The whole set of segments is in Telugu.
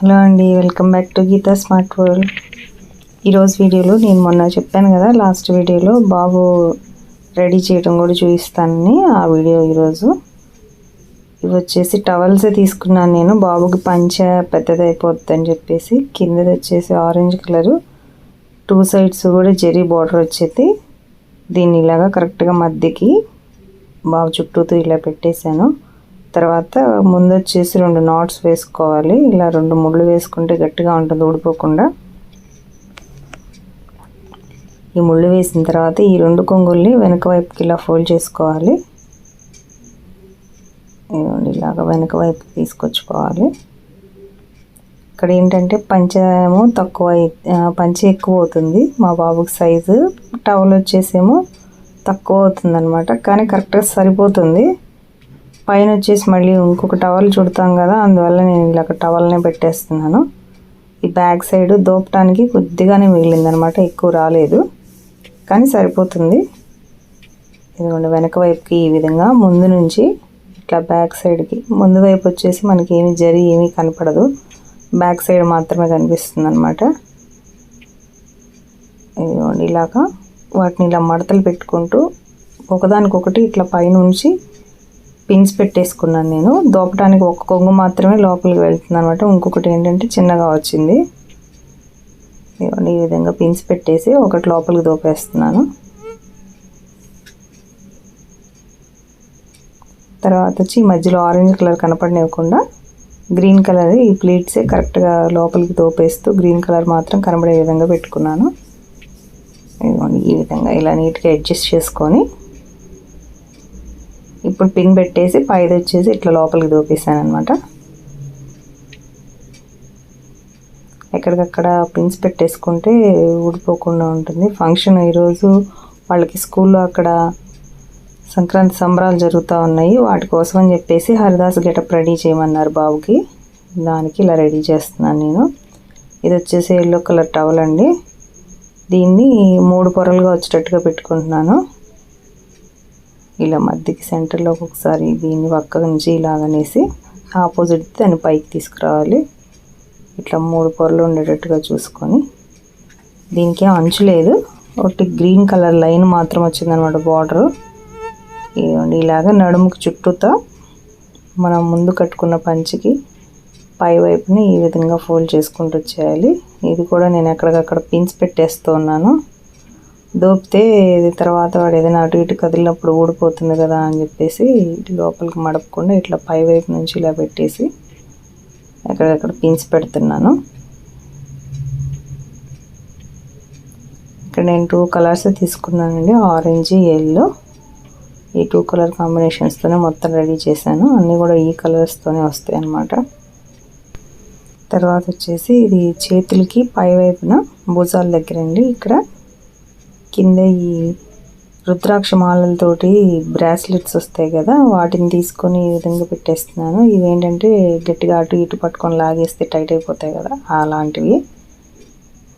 హలో అండి welcome back to Geetha smart world. ఈరోజు వీడియోలో నేను మొన్న చెప్పాను కదా లాస్ట్ వీడియోలో బాబు రెడీ చేయడం కూడా చూపిస్తానని ఆ వీడియో ఈరోజు. ఇవి వచ్చేసి టవల్స్ తీసుకున్నాను నేను బాబుకి పంచ పెద్దది అని చెప్పేసి కిందది వచ్చేసి ఆరెంజ్ కలరు టూ సైడ్స్ కూడా జెరీ బార్డర్ వచ్చేది దీన్ని ఇలాగా కరెక్ట్గా మధ్యకి బాబు చుట్టూతో ఇలా పెట్టేశాను. తర్వాత ముందు వచ్చేసి రెండు నాట్స్ వేసుకోవాలి. ఇలా రెండు ముళ్ళు వేసుకుంటే గట్టిగా ఉంటుంది ఊడిపోకుండా. ఈ ముళ్ళు వేసిన తర్వాత ఈ రెండు కొంగుల్ని వెనక వైపుకి ఇలా ఫోల్డ్ చేసుకోవాలి. ఇలాగ వెనక వైపు తీసుకొచ్చుకోవాలి. ఇక్కడ ఏంటంటే పంచేమో తక్కువ పంచ ఎక్కువ అవుతుంది. మా బాబుకి సైజు టవల్ వచ్చేసేమో తక్కువ అవుతుంది అనమాట కానీ కరెక్ట్గా సరిపోతుంది. పైన వచ్చేసి మళ్ళీ ఇంకొక టవల్ చుడతాం కదా అందువల్ల నేను ఇలా టవల్నే పెట్టేస్తున్నాను. ఈ బ్యాక్ సైడ్ దోపటానికి కొద్దిగానే మిగిలిందనమాట ఎక్కువ రాలేదు. కానీ సరిపోతుంది. ఇదిగోండి వెనక వైపుకి ఈ విధంగా ముందు నుంచి ఇట్లా బ్యాక్ సైడ్కి ముందు వైపు వచ్చేసి మనకి ఏమి జరి ఏమీ కనపడదు. బ్యాక్ సైడ్ మాత్రమే కనిపిస్తుంది అనమాట ఇదిగోండి ఇలాగా వాటిని ఇలా మడతలు పెట్టుకుంటూ ఒకదానికొకటి ఇట్లా పైనుంచి పిన్స్ పెట్టేసుకున్నాను నేను. దోపడానికి ఒక కొంగు మాత్రమే లోపలికి వెళ్తుంది అనమాట ఇంకొకటి ఏంటంటే చిన్నగా వచ్చింది. ఈ విధంగా పిన్స్ పెట్టేసి ఒకటి లోపలికి దోపేస్తున్నాను. తర్వాత వచ్చి మధ్యలో ఆరెంజ్ కలర్ కనపడనివ్వకుండా గ్రీన్ కలర్ ఈ ప్లేట్సే కరెక్ట్గా లోపలికి దోపేస్తూ గ్రీన్ కలర్ మాత్రం కనబడే విధంగా పెట్టుకున్నాను. ఈ విధంగా ఇలా నీట్గా అడ్జస్ట్ చేసుకొని ఇప్పుడు పిన్ పెట్టేసి పైది వచ్చేసి ఇట్లా లోపలికి దూపిస్తాను అనమాట ఎక్కడికక్కడ పిన్స్ పెట్టేసుకుంటే ఊడిపోకుండా ఉంటుంది. ఫంక్షన్ ఈరోజు వాళ్ళకి స్కూల్లో అక్కడ సంక్రాంతి సంబరాలు జరుగుతూ ఉన్నాయి. వాటి కోసం అని చెప్పేసి హరిదాస్ గెటప్ రెడీ చేయమన్నారు బాబుకి. దానికి ఇలా రెడీ చేస్తున్నాను నేను. ఇది వచ్చేసి ఎల్లో కలర్ టవల్ అండి. దీన్ని మూడు పొరలుగా వచ్చేటట్టుగా పెట్టుకుంటున్నాను. ఇలా మధ్యకి సెంటర్లో ఒకసారి దీన్ని పక్క నుంచి ఇలాగనేసి ఆపోజిట్ దాన్ని పైకి తీసుకురావాలి. ఇట్లా మూడు పొరలు ఉండేటట్టుగా చూసుకొని. దీనికి అంచు లేదు. ఒకటి గ్రీన్ కలర్ లైన్ మాత్రం వచ్చిందనమాట బార్డరు ఇలాగ నడుముకు చుట్టూతో మనం ముందు కట్టుకున్న పంచికి పై వైపుని ఈ విధంగా ఫోల్డ్ చేసుకుంటూ వచ్చేయాలి. ఇది కూడా నేను ఎక్కడికక్కడ పిన్స్ పెట్టేస్తూ ఉన్నాను. దోపితే ఇది తర్వాత వాడు ఏదైనా అటు ఇటు కదిలినప్పుడు ఊడిపోతుంది కదా అని చెప్పేసి లోపలికి మడపకుండా ఇట్లా పై వైపు నుంచి ఇలా పెట్టేసి ఎక్కడెక్కడ పిన్స్ పెడుతున్నాను. ఇక్కడ నేను టూ కలర్స్ తీసుకున్నానండి ఆరెంజ్ ఎల్లో ఈ టూ కలర్ కాంబినేషన్స్తోనే మొత్తం రెడీ చేశాను. అన్నీ కూడా ఈ కలర్స్తోనే వస్తాయి అన్నమాట. తర్వాత వచ్చేసి ఇది చేతులకి పై వైపున భుజాల దగ్గర అండి ఇక్కడ. కింద ఈ రుద్రాక్ష మాలలతోటి బ్రాస్లెట్స్ వస్తాయి కదా వాటిని తీసుకొని ఈ విధంగా పెట్టేస్తున్నాను. ఇవేంటంటే గట్టిగా అటు ఇటు పట్టుకొని లాగేస్తే టైట్ అయిపోతాయి కదా అలాంటివి.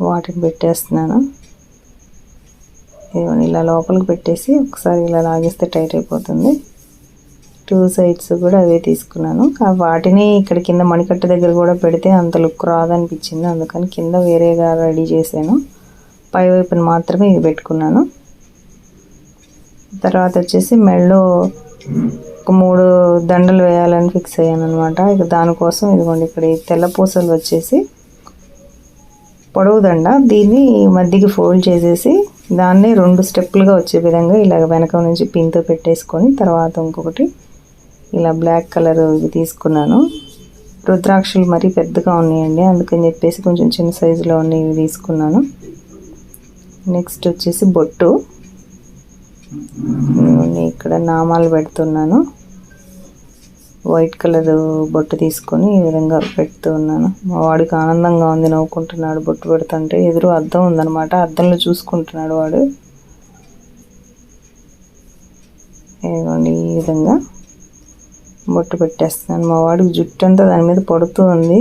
వాటిని పెట్టేస్తున్నాను. ఇలా లోపలికి పెట్టేసి ఒకసారి ఇలా లాగేస్తే టైట్ అయిపోతుంది. టూ సైడ్స్ కూడా అవే తీసుకున్నాను. వాటిని ఇక్కడ కింద మణికట్ట దగ్గర కూడా పెడితే అంత లుక్ రాదనిపించింది అందుకని కింద వేరేగా రెడీ చేశాను. పై వైపున మాత్రమే ఇది పెట్టుకున్నాను. తర్వాత వచ్చేసి మెడలో ఒక మూడు దండలు వేయాలని ఫిక్స్ అయ్యాను అనమాట ఇక దానికోసం ఇదిగోండి ఇక్కడ తెల్ల పూసలు వచ్చేసి పొడవు దండ. దీన్ని మధ్యకి ఫోల్డ్ చేసేసి దాన్ని రెండు స్టెప్పులుగా వచ్చే విధంగా ఇలాగ వెనక నుంచి పిన్తో పెట్టేసుకొని తర్వాత ఇంకొకటి ఇలా బ్లాక్ కలర్ ఇవి తీసుకున్నాను. రుద్రాక్షలు మరీ పెద్దగా ఉన్నాయండి అందుకని చెప్పేసి కొంచెం చిన్న సైజులో ఉన్నవి తీసుకున్నాను. నెక్స్ట్ వచ్చేసి బొట్టు. ఇక్కడ నామాలు పెడుతున్నాను. వైట్ కలర్ బొట్టు తీసుకొని ఈ విధంగా పెడుతూ ఉన్నాను. మా వాడికి ఆనందంగా ఉంది నవ్వుకుంటున్నాడు బొట్టు పెడుతుంటే. ఎదురు అద్దం ఉందనమాట అద్దంలో చూసుకుంటున్నాడు వాడు. ఇదిగోండి ఈ విధంగా బొట్టు పెట్టేస్తున్నాను. మా వాడికి జుట్టు అంతా దాని మీద పడుతూ ఉంది.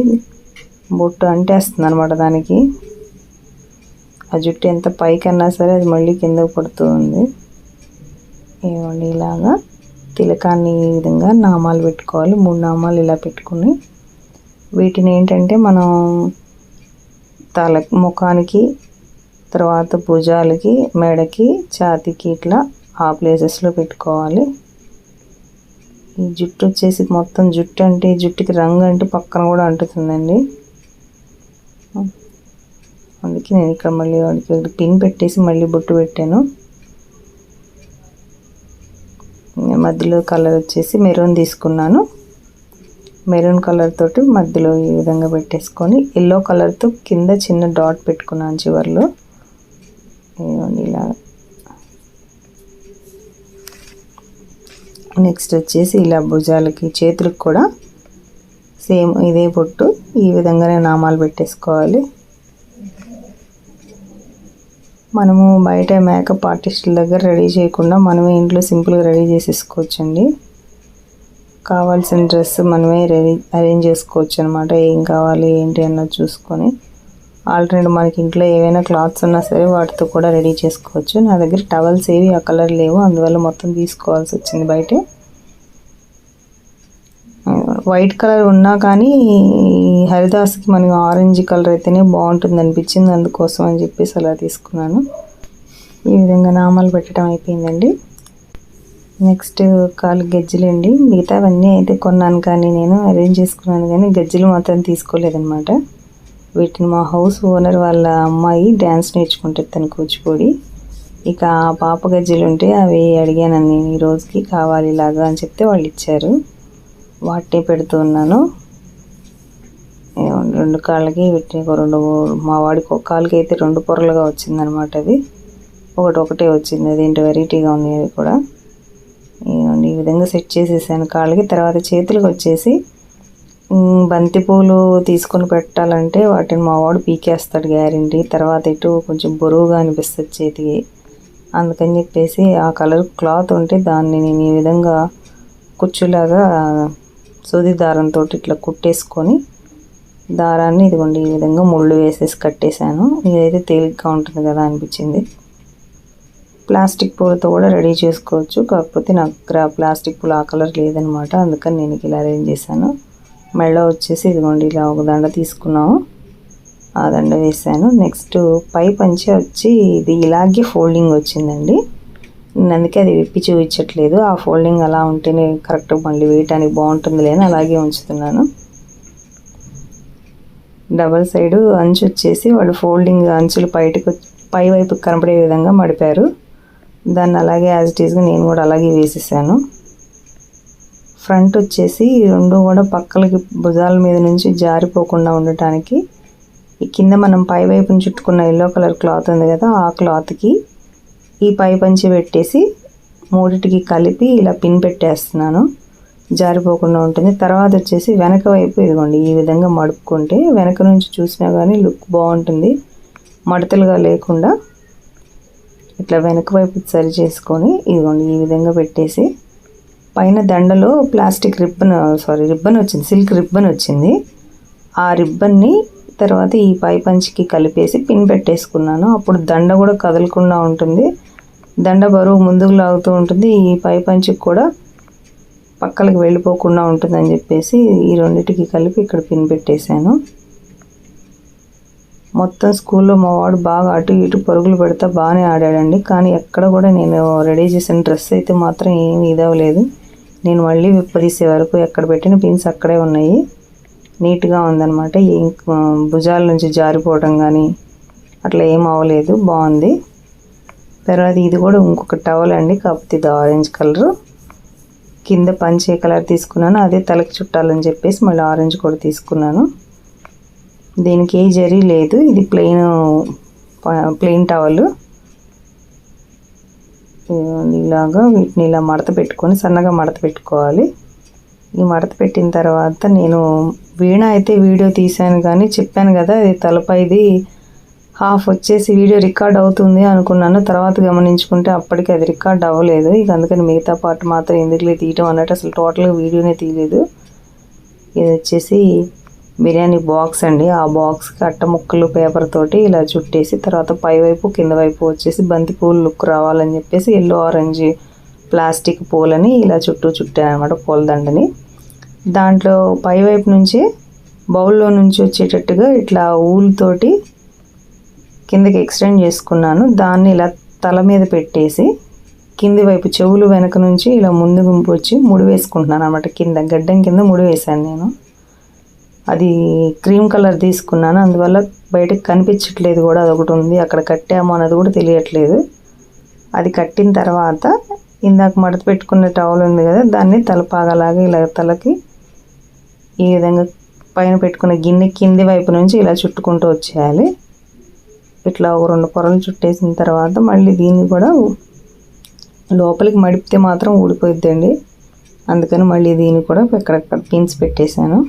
బొట్టు అంటేస్తుంది అనమాట దానికి. ఆ జుట్టు ఎంత పైకన్నా సరే అది మళ్ళీ కిందకు పడుతూ ఉంది ఏమండి ఇలాగా. తిలకాన్ని ఈ విధంగా నామాలు పెట్టుకోవాలి. మూడు నామాలు ఇలా పెట్టుకుని. వీటిని ఏంటంటే మనం తల ముఖానికి తర్వాత భుజాలకి మెడకి ఛాతీకి ఇట్లా ఆ ప్లేసెస్లో పెట్టుకోవాలి. ఈ జుట్టు వచ్చేసి మొత్తం జుట్టు అంటే జుట్టుకి రంగు అంటే పక్కన కూడా అంటుతుందండి. అందుకే నేను ఇక్కడ మళ్ళీ వాడికి పిన్ పెట్టేసి మళ్ళీ బొట్టు పెట్టాను. మధ్యలో కలర్ వచ్చేసి మెరూన్ తీసుకున్నాను. మెరూన్ కలర్ తోటి మధ్యలో ఈ విధంగా పెట్టేసుకొని ఎల్లో కలర్తో కింద చిన్న డాట్ పెట్టుకున్నాను చివర్లో. ఇలా. నెక్స్ట్ వచ్చేసి ఇలా భుజాలకి చేతులకు కూడా సేమ్ ఇదే పొట్టు ఈ విధంగానే నామాలు పెట్టేసుకోవాలి. మనము బయట మేకప్ ఆర్టిస్టుల దగ్గర రెడీ చేయకుండా మనమే ఇంట్లో సింపుల్గా రెడీ చేసేసుకోవచ్చండి. కావాల్సిన డ్రెస్ మనమే రెడీ అరేంజ్ చేసుకోవచ్చు అనమాట ఏం కావాలి ఏంటి అన్నది చూసుకొని. ఆల్టర్నేట్ మనకి ఇంట్లో ఏవైనా క్లాత్స్ ఉన్నా సరే వాటితో కూడా రెడీ చేసుకోవచ్చు. నా దగ్గర టవల్స్ ఏవి ఆ కలర్ లేవు. అందువల్ల మొత్తం తీసుకోవాల్సి వచ్చింది బయట. వైట్ కలర్ ఉన్నా కానీ హరిదాస్కి మనకి ఆరెంజ్ కలర్ అయితేనే బాగుంటుంది అనిపించింది. అందుకోసం అని చెప్పేసి అలా తీసుకున్నాను. ఈ విధంగా నామాలు పెట్టడం అయిపోయిందండి. నెక్స్ట్ కాలు గజ్జలండి. మిగతావన్నీ అయితే కొన్నాను కానీ నేను అరేంజ్ చేసుకున్నాను కానీ గజ్జలు మాత్రం తీసుకోలేదనమాట వీటిని మా హౌస్ ఓనర్ వాళ్ళ అమ్మాయి డ్యాన్స్ నేర్చుకుంటుంది తన కూచిపూడి. ఇక ఆ పాప గజ్జలు ఉంటే అవి అడిగాను నేను ఈ రోజుకి కావాలి ఇలాగా అని చెప్తే వాళ్ళు ఇచ్చారు. వాటిని పెడుతున్నాను రెండు కాళ్ళకి వీటిని రెండు మా వాడి ఒక కాళ్ళకి అయితే రెండు పొరలుగా వచ్చిందనమాట అది ఒకటి ఒకటే వచ్చింది అది ఏంటి వెరైటీగా ఉన్నాయి అవి కూడా. ఈ విధంగా సెట్ చేసేసాను కాళ్ళకి. తర్వాత చేతులకు వచ్చేసి బంతిపూలు తీసుకొని పెట్టాలంటే వాటిని మా వాడు పీకేస్తాడు గ్యారంటీ. తర్వాత ఇటు కొంచెం బరువుగా అనిపిస్తుంది చేతికి. అందుకని చెప్పేసి ఆ కలర్ క్లాత్ ఉంటే దాన్ని నేను ఈ విధంగా కుచ్చులాగా సూది దారంతో ఇట్లా కుట్టేసుకొని దారాన్ని ఇదిగోండి ఈ విధంగా ముళ్ళు వేసేసి కట్టేశాను. ఇదైతే తేలిగ్గా ఉంటుంది కదా అనిపించింది. ప్లాస్టిక్ పూలతో కూడా రెడీ చేసుకోవచ్చు. కాకపోతే నాకు ప్లాస్టిక్ పూలు ఆ కలర్ లేదనమాట. అందుకని నేను ఇలా అరేంజ్ చేశాను. మెళ్ళ వచ్చేసి ఇదిగోండి ఇలా ఒక దండ తీసుకున్నాము. ఆ దండ వేసాను నెక్స్ట్ పై పంచి వచ్చి ఇది ఇలాగే ఫోల్డింగ్ వచ్చిందండి. అందుకే అది విప్పి చూపించట్లేదు. ఆ ఫోల్డింగ్ అలా ఉంటేనే కరెక్ట్ మళ్ళీ వేయటానికి బాగుంటుంది లేని అలాగే ఉంచుతున్నాను. డబల్ సైడ్ అంచు వచ్చేసి వాళ్ళు ఫోల్డింగ్ అంచులు బయటకు పై వైపు కనపడే విధంగా మడిపారు. దాన్ని అలాగే యాజ్ ఇట్ ఈస్గా నేను కూడా అలాగే వేసేసాను. ఫ్రంట్ వచ్చేసి రెండు కూడా పక్కలకి భుజాల మీద నుంచి జారిపోకుండా ఉండటానికి ఈ కింద మనం పై వైపుని చుట్టుకున్న ఎల్లో కలర్ క్లాత్ ఉంది కదా ఆ క్లాత్కి ఈ పై పంచి పెట్టేసి మూడిటికి కలిపి ఇలా పిన్ పెట్టేస్తున్నాను. జారిపోకుండా ఉంటుంది. తర్వాత వచ్చేసి వెనక వైపు ఇదిగోండి ఈ విధంగా మడుపుకుంటే వెనక నుంచి చూసినా కానీ లుక్ బాగుంటుంది. మడతలుగా లేకుండా ఇట్లా వెనక వైపు సరి చేసుకొని ఇదిగోండి ఈ విధంగా పెట్టేసి పైన దండలో ప్లాస్టిక్ రిబ్బన్ సారీ రిబ్బన్ వచ్చింది సిల్క్ రిబ్బన్ వచ్చింది. ఆ రిబ్బన్ని తర్వాత ఈ పై పంచికి కలిపేసి పిన్ పెట్టేసుకున్నాను. అప్పుడు దండ కూడా కదలకుండా ఉంటుంది. దండ బరువు ముందుకు లాగుతూ ఉంటుంది. ఈ పై పంచి కూడా పక్కలకు వెళ్ళిపోకుండా ఉంటుందని చెప్పేసి ఈ రెండింటికి కలిపి ఇక్కడ పిన్ పెట్టేశాను. మొత్తం స్కూల్లో మా వాడు బాగా అటు ఇటు పరుగులు పెడతా బాగానే ఆడాడండి. కానీ ఎక్కడ కూడా నేను రెడీ చేసిన డ్రెస్ అయితే మాత్రం ఏమి ఇదవలేదు. నేను మళ్ళీ విప్పదీసే వరకు ఎక్కడ పెట్టిన పిన్స్ అక్కడే ఉన్నాయి. నీట్గా ఉందన్నమాట. భుజాల నుంచి జారిపోవడం కానీ అట్లా ఏం అవ్వలేదు. బాగుంది. తర్వాత ఇది కూడా ఇంకొక టవల్ అండి కాకపోతే ఇది ఆరెంజ్ కలర్ కింద పంచే కలర్ తీసుకున్నాను అదే తలకి చుట్టాలని చెప్పేసి మళ్ళీ ఆరెంజ్ కూడా తీసుకున్నాను. దీనికి ఏ జరీ లేదు ఇది ప్లెయిన్ ప్లెయిన్ టవల్ ఇలాగా వీటిని ఇలా మడత పెట్టుకొని సన్నగా మడత పెట్టుకోవాలి. ఈ మడత పెట్టిన తర్వాత నేను వీణ అయితే వీడియో తీశాను కానీ చెప్పాను కదా అది తలపైది హాఫ్ వచ్చేసి వీడియో రికార్డ్ అవుతుంది అనుకున్నాను. తర్వాత గమనించుకుంటే అప్పటికి అది రికార్డ్ అవ్వలేదు. ఇక అందుకని మిగతా పార్ట్ మాత్రం ఎందుకులే తీయటం అన్నట్టు అసలు టోటల్గా వీడియోనే తీయలేదు. ఇది వచ్చేసి బిర్యానీ బాక్స్ అండి. ఆ బాక్స్కి అట్ట ముక్కలు పేపర్ తోటి ఇలా చుట్టేసి తర్వాత పైవైపు కింద వైపు వచ్చేసి బంతిపూలు లుక్ రావాలని చెప్పేసి ఎల్లో ఆరెంజ్ ప్లాస్టిక్ పూలని ఇలా చుట్టూ చుట్టాను అనమాట పూలదండని దాంట్లో పైవైపు నుంచి బౌల్లో నుంచి వచ్చేటట్టుగా ఇట్లా ఊలుతోటి కిందకి ఎక్స్టెండ్ చేసుకున్నాను. దాన్ని ఇలా తల మీద పెట్టేసి కింది వైపు చెవులు వెనక నుంచి ఇలా ముందు గుంపు వచ్చి ముడి వేసుకుంటున్నాను అనమాట కింద గడ్డం కింద ముడి వేశాను నేను. అది క్రీమ్ కలర్ తీసుకున్నాను. అందువల్ల బయటకు కనిపించట్లేదు కూడా అదొకటి ఉంది. అక్కడ కట్టామో అన్నది కూడా తెలియట్లేదు. అది కట్టిన తర్వాత ఇందాక మడత పెట్టుకున్న టవల్ ఉంది కదా దాన్ని తలపాగలాగా ఇలా తలకి ఈ విధంగా పైన పెట్టుకున్న గిన్నె కింది వైపు నుంచి ఇలా చుట్టుకుంటూ వచ్చేయాలి. ఇట్లా ఒక రెండు పొరలు చుట్టేసిన తర్వాత మళ్ళీ దీన్ని కూడా లోపలికి మడిపితే మాత్రం ఊడిపోయిద్దండి. అందుకని మళ్ళీ దీన్ని కూడా ఎక్కడెక్కడ పిన్స్ పెట్టేశాను.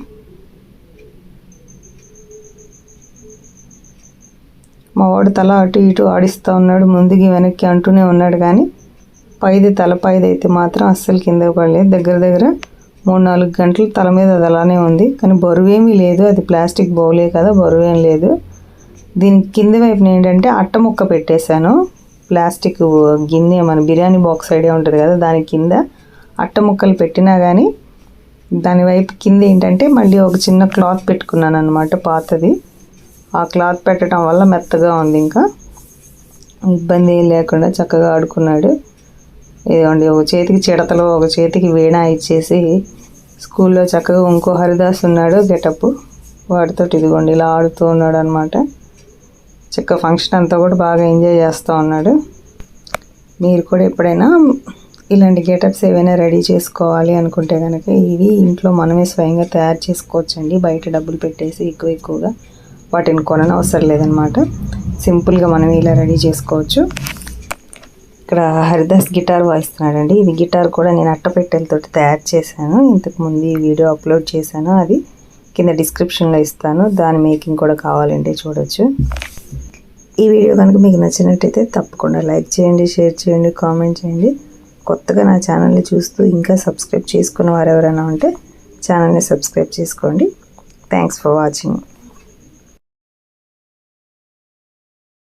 మా వాడు తల అటు ఇటు ఆడిస్తూ ఉన్నాడు ముందుకి వెనక్కి అంటూనే ఉన్నాడు కానీ పైది తల పైది అయితే మాత్రం అస్సలు కింద పడలేదు. దగ్గర దగ్గర మూడు నాలుగు గంటలు తల మీద అది అలానే ఉంది. కానీ బరువేమీ లేదు. అది ప్లాస్టిక్ బౌలే కదా బరువేం లేదు. దీని కింది వైపున ఏంటంటే అట్ట ముక్క పెట్టేశాను. ప్లాస్టిక్ గిన్నె మన బిర్యానీ బాక్స్ ఐడియా ఉంటుంది కదా దాని కింద అట్ట ముక్కలు పెట్టినా కానీ దాని వైపు కింద ఏంటంటే మళ్ళీ ఒక చిన్న క్లాత్ పెట్టుకున్నాను అనమాట పాతది. ఆ క్లాత్ పెట్టడం వల్ల మెత్తగా ఉంది ఇంకా. ఇబ్బంది లేకుండా చక్కగా ఆడుకున్నాడు. ఇదిగోండి ఒక చేతికి చిడతలు ఒక చేతికి వీణ ఇచ్చేసి స్కూల్లో చక్కగా ఇంకో హరిదాస్ ఉన్నాడు గెటప్. వాడితో ఇదిగోండి ఇలా ఆడుతూ ఉన్నాడు అనమాట చక్కగా ఫంక్షన్ అంతా కూడా బాగా ఎంజాయ్ చేస్తూ ఉన్నాడు. మీరు కూడా ఎప్పుడైనా ఇలాంటి గెటప్స్ ఏవైనా రెడీ చేసుకోవాలి అనుకుంటే కనుక ఇవి ఇంట్లో మనమే స్వయంగా తయారు చేసుకోవచ్చండి. బయట డబ్బులు పెట్టేసి ఎక్కువ ఎక్కువగా వాటిని కొననవసరం లేదనమాట సింపుల్గా మనం ఇలా రెడీ చేసుకోవచ్చు. ఇక్కడ హరిదాస్ గిటార్ వాయిస్తున్నాడండి. ఇది గిటార్ కూడా నేను అట్టపెట్టెలతో తయారు చేశాను. ఇంతకు ముందు ఈ వీడియో అప్లోడ్ చేశాను. అది కింద డిస్క్రిప్షన్లో ఇస్తాను. దాని మేకింగ్ కూడా కావాలంటే చూడొచ్చు. ఈ వీడియో కనుక మీకు నచ్చినట్టయితే తప్పకుండా లైక్ చేయండి షేర్ చేయండి కామెంట్ చేయండి. కొత్తగా నా ఛానల్ని చూస్తూ ఇంకా సబ్స్క్రైబ్ చేసుకున్న వారు ఎవరైనా ఉంటే ఛానల్ని సబ్స్క్రైబ్ చేసుకోండి. Thanks for watching